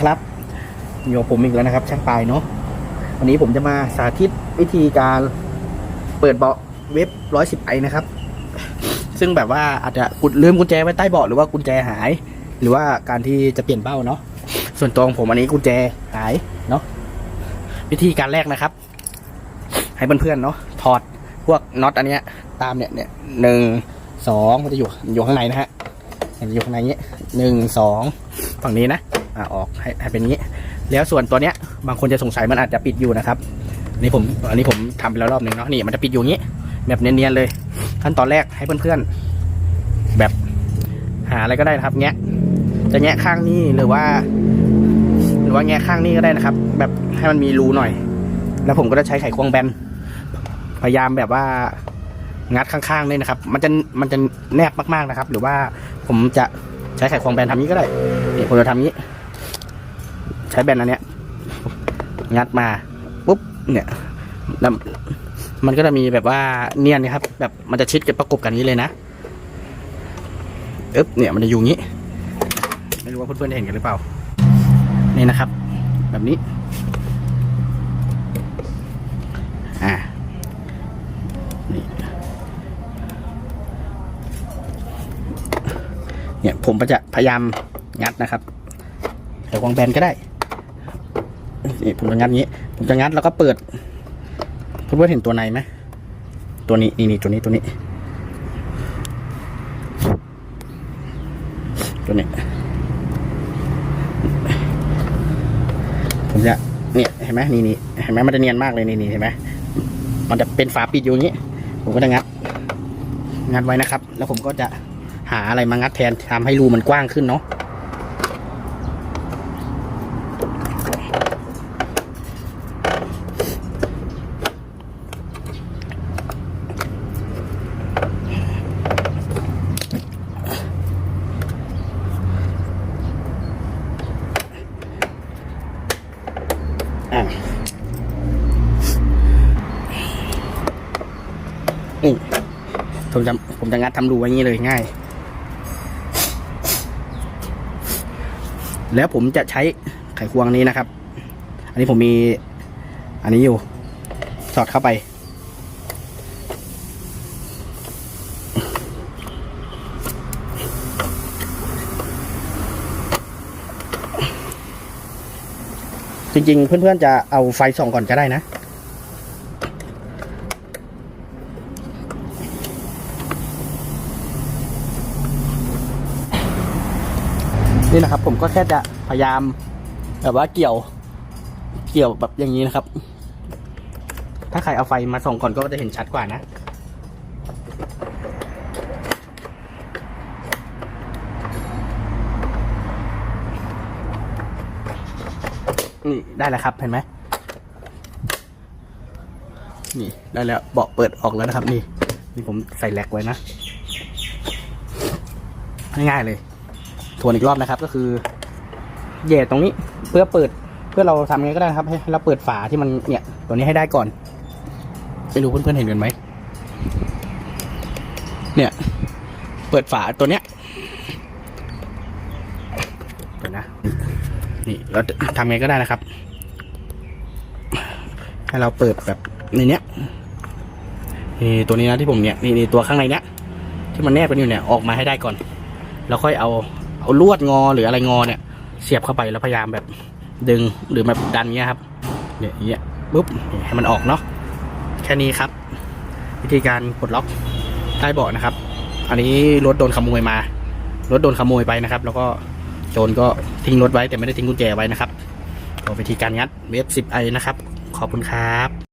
ครับอยู่กับผมอีกแล้วนะครับ ช่างปลายเนาะวันนี้ผมจะมาสาธิตวิธีการเปิดเบาะเว็บร้อยสิบไอนะครับ ซึ่งแบบว่าอาจจะกุดลืมกุญแจไว้ใต้เบาะหรือว่ากุญแจหาย หรือว่าการที่จะเปลี่ยนเบ้าเนาะส่วนตัวของผมอันนี้กุญแจหายเนาะวิธีการแรกนะครับ ให้เพื่อนๆเนาะถอดพวกน็อตอันเนี้ยตามเนี่ยเนี่ยหนึ่งสองมันจะอยู่อยู่ข้างในนะฮะมันจะอยู่ข้างในเนี้ยหนึ่งสองฝั่งนี้นะ อ่าออกให้ให้เป็นอย่างนี้ แล้วส่วนตัวเนี้ยบางคนจะสงสัยมันอาจจะปิดอยู่นะครับนนี้ผมอันนี้ผมทำไปแล้วรอบหนึ่งเนาะนี่มันจะปิดอยู่อย่างนี้ แบบเนียนๆเลย ขั้นตอนแรกให้เพื่อนๆ แบบหาอะไรก็ได้นะครับ แงะจะแงะข้างนี้หรือว่า หรือว่าแงะข้างนี้ก็ได้นะครับ แบบให้มันมีรูหน่อย แล้วผมก็จะใช้ไขควงแบนพยายามแบบว่างัดข้างๆเลยนะครับ มันจะมันจะแนบมากๆนะครับ หรือว่าผมจะใช้ไขควงแบนทำนี้ก็ได้นี่ผมจะทำนี้ ใช้แบนอันเนี้ย งัดมาปุ๊บเนี่ยแล้วมันก็จะมีแบบว่าเนียนนะครับ แบบมันจะชิดกันประกบกันนี้เลยนะอึ๊บเนี่ยมันจะอยู่งี้ ไม่รู้ว่าเพื่อนๆเห็นกันหรือเปล่า นี่นะครับ แบบนี้ อ่านี่เนี่ยผมจะพยายามงัดนะครับแต่ควงแบนก็ได้ นี่ผมจะงัดงี้ ผมจะงัดแล้วก็เปิดเพื่อนเห็นตัวในไหมตัวนี้นี่นี่ตัวนี้ตัวนี้ ตัวนี้ ผมจะเนี่ยเห็นไหมนี่นี่เห็นไหมมันจะเนียนมากเลยนี่นี่เห็นไหมมันจะเป็นฝาปิดอยู่อย่างนี้ ผมก็จะงัด งัดไว้นะครับ แล้วผมก็จะหาอะไรมางัดแทนทำให้รูมันกว้างขึ้นเนาะ นี่ผมจะผมจะงัดทำรูไว้อย่างนี้เลยง่าย แล้วผมจะใช้ไขควงนี้นะครับ อันนี้ผมมี อันนี้อยู่ สอดเข้าไป จริงๆ เพื่อนๆจะเอาไฟส่องก่อนก็ได้นะ นี่นะครับ ผมก็แค่จะพยายามแบบว่าเกี่ยว เกี่ยวแบบอย่างนี้นะครับ ถ้าใครเอาไฟมาส่องก่อนก็จะเห็นชัดกว่านะนี่ได้แล้วครับเห็นไหมนี่ได้แล้วเบาะเปิดออกแล้วนะครับ นี่นี่ผมใส่แหลกไว้นะง่ายๆเลย ทวนอีกรอบนะครับ ก็คือเหย่ตรงนี้เพื่อเปิดเพื่อเราทำไงก็ได้นะครับ ให้เราเปิดฝาที่มันเนี่ยตัวนี้ให้ได้ก่อนไม่รู้เพื่อนๆเห็นกันไหมเนี่ย เปิดฝาตัวเนี้ยเดี๋ยวนะนี่เราทำไงก็ได้นะครับ ให้เราเปิดแบบในเนี้ยนี่ตัวนี้นะที่ผมเนี่ยนี่นี่ตัวข้างในเนี้ยที่มันแนบกันอยู่เนี่ยออกมาให้ได้ก่อน แล้วค่อยเอา เอาลวดงอหรืออะไรงอเนี่ย เสียบเข้าไปแล้วพยายามแบบดึงหรือแบบดันเงี้ยครับเนี่ยเงี้ยปุ๊บให้มันออกเนาะแค่นี้ครับ วิธีการปลดล็อกใต้เบาะนะครับ อันนี้รถโดนขโมยมา รถโดนขโมยไปนะครับ แล้วก็โจรก็ทิ้งรถไว้แต่ไม่ได้ทิ้งกุญแจไว้นะครับวิธีการงัดเวฟ10ไอนะครับ ขอบคุณครับ